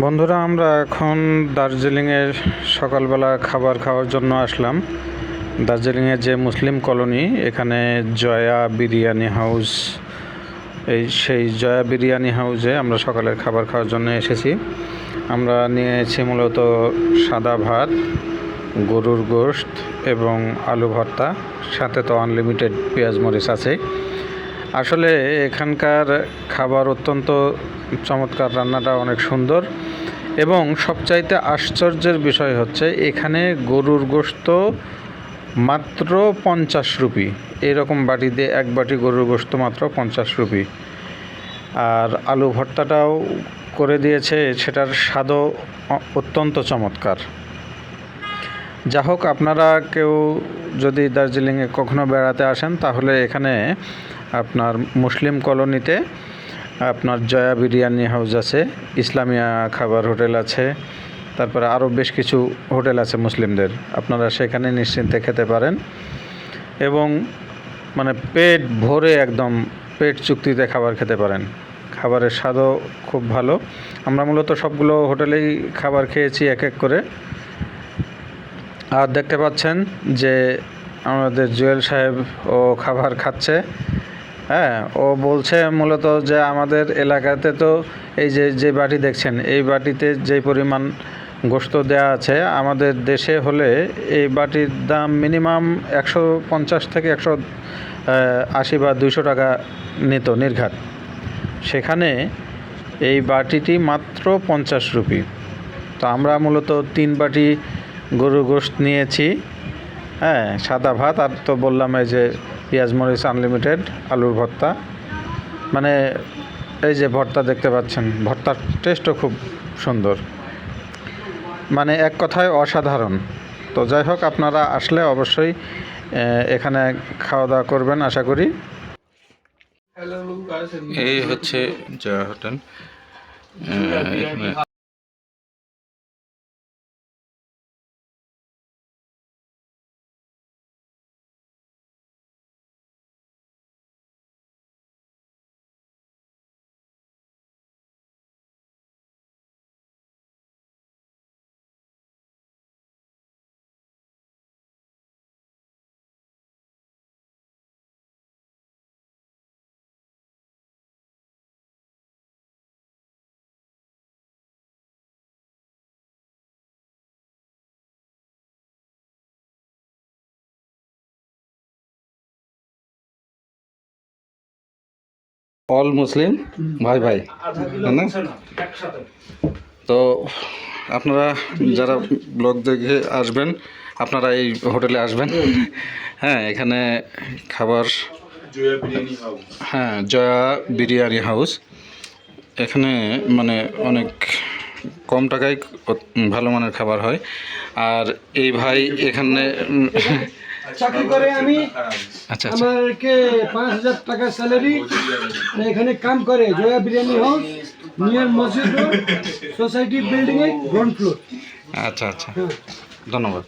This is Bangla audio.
বন্ধুরা, আমরা এখন দার্জিলিংয়ের সকালবেলা খাবার খাওয়ার জন্য আসলাম। দার্জিলিংয়ের যে মুসলিম কলোনি, এখানে জয়া বিরিয়ানি হাউস, এই সেই জয়া বিরিয়ানি হাউসে আমরা সকালের খাবার খাওয়ার জন্য এসেছি। আমরা নিয়েছি মূলত সাদা ভাত, গরুর গোশত এবং আলু ভর্তা, সাথে তো আনলিমিটেড পেঁয়াজ মরিচ আছে। আসলে এখানকার খাবার অত্যন্ত চমৎকার, রান্নাটা অনেক সুন্দর। এবং সবচাইতে আশ্চর্যের বিষয় হচ্ছে, এখানে গরুর গোশত মাত্র পঞ্চাশ রুপি। এরকম বাটি দিয়ে এক বাটি গরুর গোস্ত মাত্র পঞ্চাশ রুপি। আর আলু ভর্তাটাও করে দিয়েছে, সেটার স্বাদও অত্যন্ত চমৎকার। যা হোক আপনারা কেউ যদি দার্জিলিংয়ে কখনো বেড়াতে আসেন, তাহলে এখানে আপনার মুসলিম কলোনিতে আপনার জয়া বিরিয়ানি হাউস আছে, ইসলামিয়া খাবার হোটেল আছে, তারপরে আরও বেশ কিছু হোটেল আছে মুসলিমদের। আপনারা সেখানে নিশ্চিন্তে খেতে পারেন এবং মানে পেট ভরে একদম পেট চুক্তিতে খাবার খেতে পারেন। খাবারের স্বাদও খুব ভালো। আমরা মূলত সবগুলো হোটেলেই খাবার খেয়েছি এক এক করে। আর দেখতে পাচ্ছেন যে আমাদের জুয়েল সাহেব ও খাবার খাচ্ছে। হ্যাঁ ও বলছে মূলত যে আমাদের এলাকাতে তো এই যে যে বাটি দেখছেন, এই বাটিতে যে পরিমাণ গোস্ত দেওয়া আছে, আমাদের দেশে হলে এই বাটির দাম মিনিমাম একশো পঞ্চাশ থেকে একশো আশি বা দুশো টাকা নিত নির্ঘাত। সেখানে এই বাটিটি মাত্র পঞ্চাশ রুপি। তো আমরা মূলত তিন বাটি গরুর গোশত নিয়েছি। হ্যাঁ সাদা ভাত আর তো বললাম এই যে পেঁয়াজ মরিচ আনলিমিটেড আলুর ভর্তা। মানে এই যে ভর্তা দেখতে পাচ্ছেন ভর্তার টেস্টও খুব সুন্দর। মানে এক কথায় অসাধারণ। তো যাই হোক আপনারা আসলে অবশ্যই এখানে খাওয়া দাওয়া করবেন আশা করি। এই হচ্ছে জয়া হোটেল। এখানে অল মুসলিম ভাই ভাই তাই না? তো আপনারা যারা ব্লগ দেখে আসবেন আপনারা এই হোটেলে আসবেন। হ্যাঁ এখানে খাবার হ্যাঁ জয়া বিরিয়ানি হাউস এখানে মানে অনেক কম টাকায় ভালো মানের খাবার হয়। আর এই ভাই এখানে চাকরি করে আমি আমারকে আচ্ছা আমাকে পাঁচ হাজার টাকা স্যালারি এখানে কাম করে Jaya biryani house near Masjid road society building এ গ্রাউন্ড ফ্লোর আচ্ছা আচ্ছা। ধন্যবাদ।